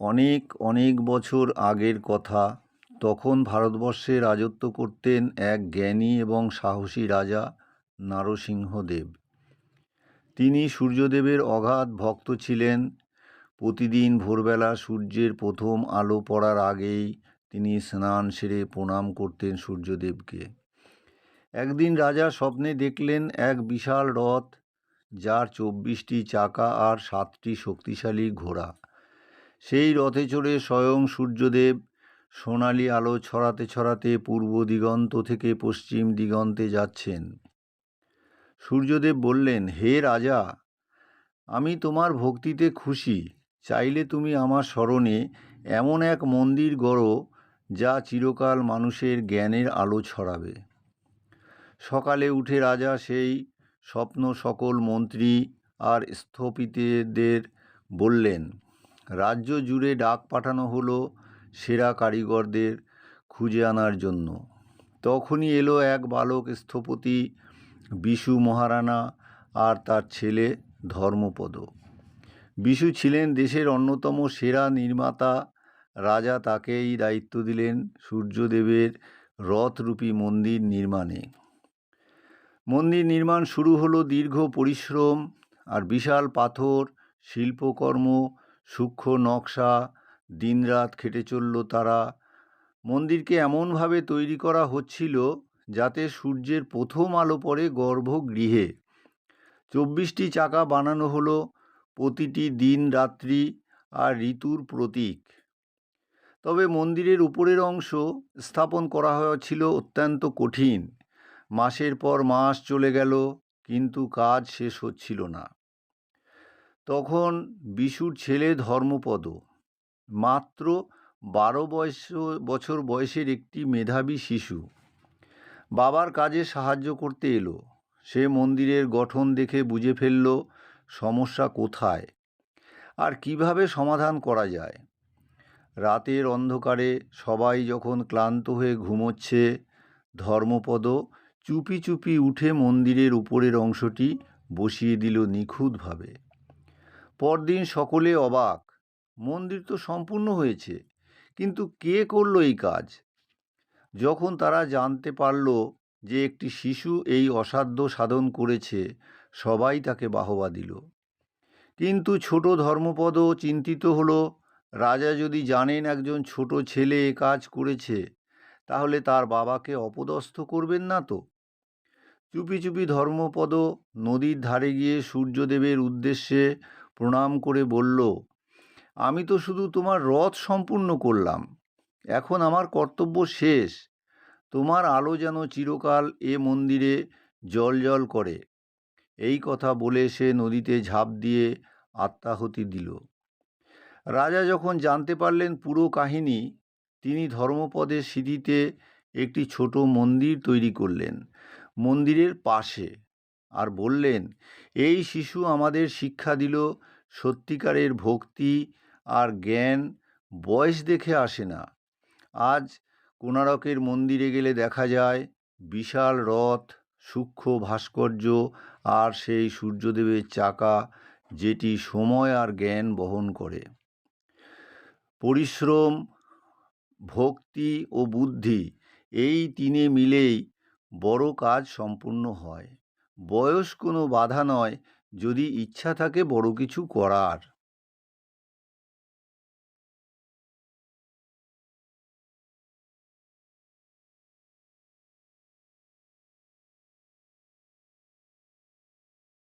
অনেক অনেক বছর আগের কথা। তখন ভারতবর্ষে রাজত্ব করতেন এক জ্ঞানী এবং সাহসী রাজা নারসিংহদেব তিনি সূর্যদেবের অগাধ ভক্ত ছিলেন। প্রতিদিন ভোরবেলা সূর্যের প্রথম আলো পড়ার আগেই তিনি স্নান সেরে প্রণাম করতেন সূর্যদেবকে। একদিন রাজা স্বপ্নে দেখলেন এক বিশাল রথ, যার চব্বিশটি চাকা আর সাতটি শক্তিশালী ঘোড়া। সেই রথে চড়ে স্বয়ং সূর্যদেব। সোনালি আলো ছড়াতে ছড়াতে পূর্ব দিগন্ত থেকে পশ্চিম দিগন্তে যাচ্ছেন। সূর্যদেব বললেন, হে রাজা, আমি তোমার ভক্তিতে খুশি। চাইলে তুমি আমার স্মরণে এমন এক মন্দির গড়ো, যা চিরকাল মানুষের জ্ঞানের আলো ছড়াবে। সকালে উঠে রাজা সেই স্বপ্ন সকল মন্ত্রী আর স্থপতিদের বললেন রাজ্য জুড়ে ডাক পাঠানো হলো সেরা কারিগরদের খুঁজে আনার জন্য। তখনই এলো এক বালক স্থপতি বিশু মহারানা আর তার ছেলে ধর্মপদ। বিশু ছিলেন দেশের অন্যতম সেরা নির্মাতা। রাজা তাকেই দায়িত্ব দিলেন সূর্যদেবের রথরূপী মন্দির নির্মাণে। মন্দির নির্মাণ শুরু হলো দীর্ঘ পরিশ্রম আর বিশাল পাথর, শিল্পকর্ম সূক্ষ্ম নকশা, দিনরাত খেটে চলল তারা। মন্দিরকে এমনভাবে তৈরি করা হচ্ছিল যাতে সূর্যের প্রথম আলো পড়ে গর্ভগৃহে। চব্বিশটি চাকা বানানো হলো, প্রতিটি দিন রাত্রি আর ঋতুর প্রতীক। তবে মন্দিরের উপরের অংশ স্থাপন করা হয়েছিল অত্যন্ত কঠিন। মাসের পর মাস চলে গেল, কিন্তু কাজ শেষ হচ্ছিল না। তখন বিশুর ছেলে ধর্মপদ। মাত্র বারো বয়স, বছর বয়সের একটি মেধাবী শিশু। বাবার কাজে সাহায্য করতে এলো। সে মন্দিরের গঠন দেখে বুঝে ফেলল, সমস্যা কোথায়? আর কীভাবে সমাধান করা যায়? রাতের অন্ধকারে সবাই যখন ক্লান্ত হয়ে ঘুমোচ্ছে, ধর্মপদ চুপি চুপি উঠে মন্দিরের উপরের অংশটি বসিয়ে দিল নিখুঁতভাবে। পরদিন সকলে অবাক। মন্দির তো সম্পূর্ণ হয়েছে, কিন্তু কে করল এই কাজ? যখন তারা জানতে পারল যে একটি শিশু এই অসাধ্য সাধন করেছে, সবাই তাকে বাহবা দিল। কিন্তু ছোট ধর্মপদ চিন্তিত হলো, রাজা যদি জানেন একজন ছোট ছেলে এ কাজ করেছে, তাহলে তার বাবাকে অপদস্থ করবেন না তো? চুপি চুপি ধর্মপদ নদীর ধারে গিয়ে সূর্যদেবের উদ্দেশ্যে প্রণাম করে বলল, আমি তো শুধু তোমার রথ সম্পূর্ণ করলাম। এখন আমার কর্তব্য শেষ। তোমার আলো যেন চিরকাল এ মন্দিরে জল জল করে। এই কথা বলে সে নদীতে ঝাঁপ দিয়ে আত্মাহুতি দিল। রাজা যখন জানতে পারলেন পুরো কাহিনী, তিনি ধর্মপদের স্মৃতিতে একটি ছোট মন্দির তৈরি করলেন। মন্দিরের পাশে আর বললেন, এই শিশু আমাদের শিক্ষা দিল, সত্যিকারের ভক্তি আর জ্ঞান বয়স দেখে আসে না। আজ কোণারকের মন্দিরে গেলে দেখা যায়, বিশাল রথ, সূক্ষ্ম ভাস্কর্য আর সেই সূর্যদেবের চাকা, যেটি সময় আর জ্ঞান বহন করে। পরিশ্রম, ভক্তি ও বুদ্ধি এই তিনে মিলেই বড় কাজ সম্পূর্ণ হয়। বয়স কোনো বাধা নয় যদি ইচ্ছা থাকে বড় কিছু করার।